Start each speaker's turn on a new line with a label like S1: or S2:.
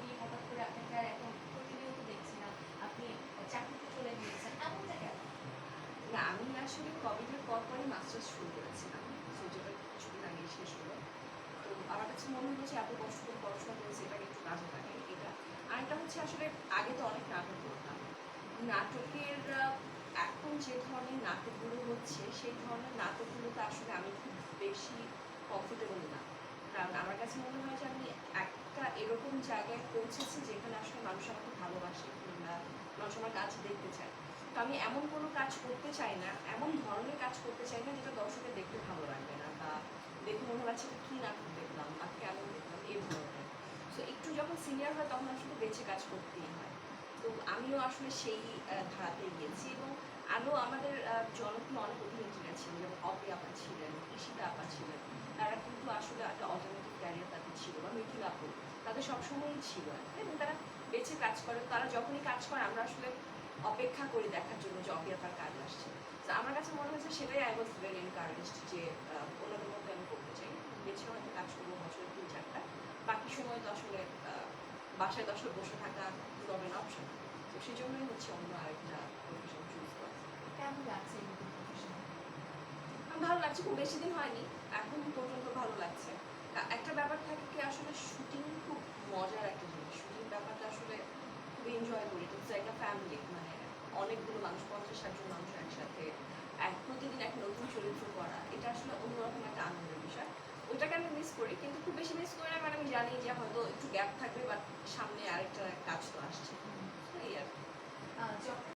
S1: আপনি হঠাৎ করে আপনাকে আর এখন প্রতিনিয়ত দেখছি না। আপনি চাকরিতে চলে গিয়েছেন। এমনটা কেন
S2: না, আমি আসলে কোভিডের পর পরই মাস্টার্স শুরু করেছিলাম। সূর্যটা কিছুদিন আগে শেষ হলো। তো আমার কাছে মনে হচ্ছে এত কষ্ট করে পড়াশোনা করেছি, এটা একটু কাজে লাগে, এটা। আরেকটা হচ্ছে আসলে আগে তো অনেক নাটক করতাম। নাটকের এখন যে ধরনের নাটকগুলো হচ্ছে, সেই ধরনের নাটকগুলোতে আসলে আমি খুব বেশি কমফোর্টেবল না। কারণ আমার কাছে মনে হয় যে আমি এক এরকম জায়গায় পৌঁছেছি যেখানে আসলে মানুষ আমাকে ভালোবাসে কিংবা মানুষ আমার কাজ দেখতে চায়। তো আমি এমন কোনো কাজ করতে চাই না, এমন ধরনের কাজ করতে চাই না যেটা দর্শকের দেখতে ভালো লাগবে না বা দেখে মনে হচ্ছে কী নাটক দেখলাম বা কেমন দেখলাম, এই ধরনের। সো একটু যখন সিনিয়র হয় তখন আসলে বেঁচে কাজ করতেই হয়। তো আমিও আসলে সেই ধারাতে গিয়েছি এবং আরও আমাদের জনপ্রিয় অনেক অভিনেত্রীরা ছিলেন যেমন অপি আপা ছিলেন, ঈশিতা আপা ছিলেন। তারা কিন্তু আসলে একটা অল্টারনেটিভ ক্যারিয়ার তাদের ছিল বা মিথিল আপু। তাদের সবসময়ই ছিল এবং তারা বেঁচে কাজ করে। তারা যখনই কাজ করে আমরা আসলে অপেক্ষা করি দেখার জন্য যে অপি কাজ আসছে। তো আমার কাছে মনে হয়েছে সেটাই আই ওয়াজ ভেরি এনকারেজড যে ওনাদের মধ্যে আমি করতে চাই। বেছে হয়তো কাজ করব বছরে তিন চারটা। বাকি সময় তো আসলে আহ, বাসায় দশটা বসে থাকা হবে না। অপশন তো সেই জন্যই হচ্ছে অন্য আরেকটা প্রফেশন চুজ করা
S1: কেমন লাগছে
S2: ভালো লাগছে খুব বেশি দিন হয়নি। এখন পর্যন্ত ভালো লাগছে আ- একটা ব্যাপার থাকে কি আসলে শুটিং খুব মজার একটা জিনিস শুটিং ব্যাপারটা আসলে খুব এনজয় করি তো একটা ফ্যামিলি মানে অনেকগুলো মানুষ পঞ্চাশ ষাটজন মানুষ একসাথে, এক প্রতিদিন এক নতুন চরিত্র করা, এটা আসলে অন্যরকম একটা আনন্দের বিষয়। ওটাকে আমি মিস করি, কিন্তু খুব বেশি মিস করি না মানে আমি জানি যে হয়তো একটু গ্যাপ থাকবে